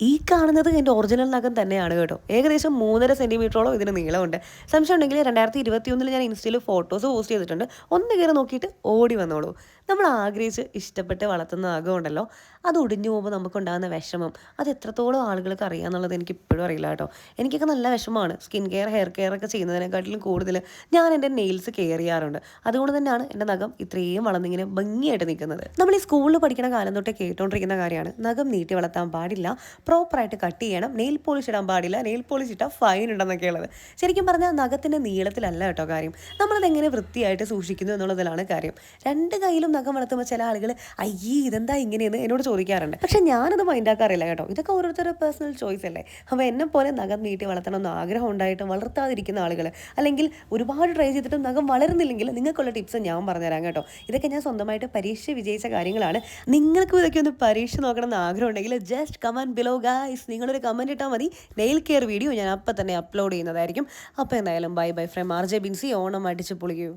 ഈ കാണുന്നത് എന്റെ ഒറിജിനൽ നഖം തന്നെയാണ് കേട്ടോ. ഏകദേശം മൂന്നര സെന്റിമീറ്ററോളം ഇതിന് നീളമുണ്ട്. സംശയം ഉണ്ടെങ്കിൽ രണ്ടായിരത്തി ഇരുപത്തി ഒന്നിൽ ഞാൻ ഇൻസ്റ്റയിൽ ഫോട്ടോസ് പോസ്റ്റ് ചെയ്തിട്ടുണ്ട്. ഒന്ന് കയറി നോക്കിയിട്ട് ഓടി വന്നോളൂ. നമ്മൾ ആഗ്രഹിച്ച് ഇഷ്ടപ്പെട്ട് വളർത്തുന്ന നഖമുണ്ടല്ലോ അത് ഒടിഞ്ഞു പോകുമ്പോൾ നമുക്കുണ്ടാകുന്ന വിഷമം. അത് എത്രത്തോളം ആളുകൾക്ക് അറിയാമെന്നുള്ളത് എനിക്ക് ഇപ്പോഴും അറിയില്ല കേട്ടോ. എനിക്കൊക്കെ നല്ല വിഷമമാണ്. സ്കിൻ കെയർ ഹെയർ കെയർ ഒക്കെ ചെയ്യുന്നതിനെക്കാട്ടിലും കൂടുതൽ ഞാൻ എന്റെ നെയിൽസ് കെയർ ചെയ്യാറുണ്ട്. അതുകൊണ്ട് തന്നെയാണ് എന്റെ നഖം ഇത്രയും വളർന്നിങ്ങനെ ഭംഗിയായിട്ട് നിൽക്കുന്നത്. നമ്മൾ ഈ സ്കൂളിൽ പഠിക്കുന്ന കാലം തൊട്ടേ കേട്ടോണ്ടിരിക്കുന്ന കാര്യമാണ്. നഖം നീട്ടി വളർത്താൻ പാടില്ല. പ്രോപ്പറായിട്ട് കട്ട് ചെയ്യണം. നെയിൽ പോളിഷ് ഇടാൻ പാടില്ല. നെയിൽ പോളിഷ് ഇട്ടാൽ ഫൈൻ ഉണ്ടെന്നൊക്കെ ഉള്ളത്. ശരിക്കും പറഞ്ഞാൽ നഖത്തിന്റെ നീളത്തിലല്ല കേട്ടോ കാര്യം. നമ്മളത് എങ്ങനെ വൃത്തിയായിട്ട് സൂക്ഷിക്കുന്നു എന്നുള്ളതിലാണ് കാര്യം. രണ്ട് കയ്യിലും നഖം വളർത്തുമ്പോൾ ചില ആളുകൾ അയ്യേ ഇതെന്താ ഇങ്ങനെയെന്ന്? എന്നോട് ചോദിക്കാറുണ്ട്. പക്ഷെ ഞാനത് മൈൻഡാക്കാറില്ല കേട്ടോ. ഇതൊക്കെ ഓരോരുത്തരുടെ പേഴ്സണൽ ചോയ്സ് അല്ലേ? അപ്പോൾ എന്നെ പോലെ നഖം നീട്ടി വളർത്തണം എന്ന് ആഗ്രഹം ഉണ്ടായിട്ടും വളർത്താതിരിക്കുന്ന ആളുകൾ അല്ലെങ്കിൽ ഒരുപാട് ട്രൈ ചെയ്തിട്ടും നഖം വളരുന്നില്ലെങ്കിൽ നിങ്ങൾക്കുള്ള ടിപ്സ് ഞാൻ പറഞ്ഞുതരാം കേട്ടോ. ഇതൊക്കെ ഞാൻ സ്വന്തമായിട്ട് പരീക്ഷ വിജയിച്ച കാര്യങ്ങളാണ്. നിങ്ങൾക്കും ഇതൊക്കെ ഒന്ന് പരീക്ഷ നോക്കണം എന്ന് ആഗ്രഹം ഉണ്ടെങ്കിൽ ജസ്റ്റ് കമൻ ബിലോ ഗായ്സ് നിങ്ങളൊരു കമന്റ് ഇട്ടാൽ മതി. നെയിൽ കെയർ വീഡിയോ ഞാൻ അപ്പം തന്നെ അപ്ലോഡ് ചെയ്യുന്നതായിരിക്കും. അപ്പോൾ എന്തായാലും bye bye from R J Binsy Onam അടിച്ച് പൊളിക്കൂ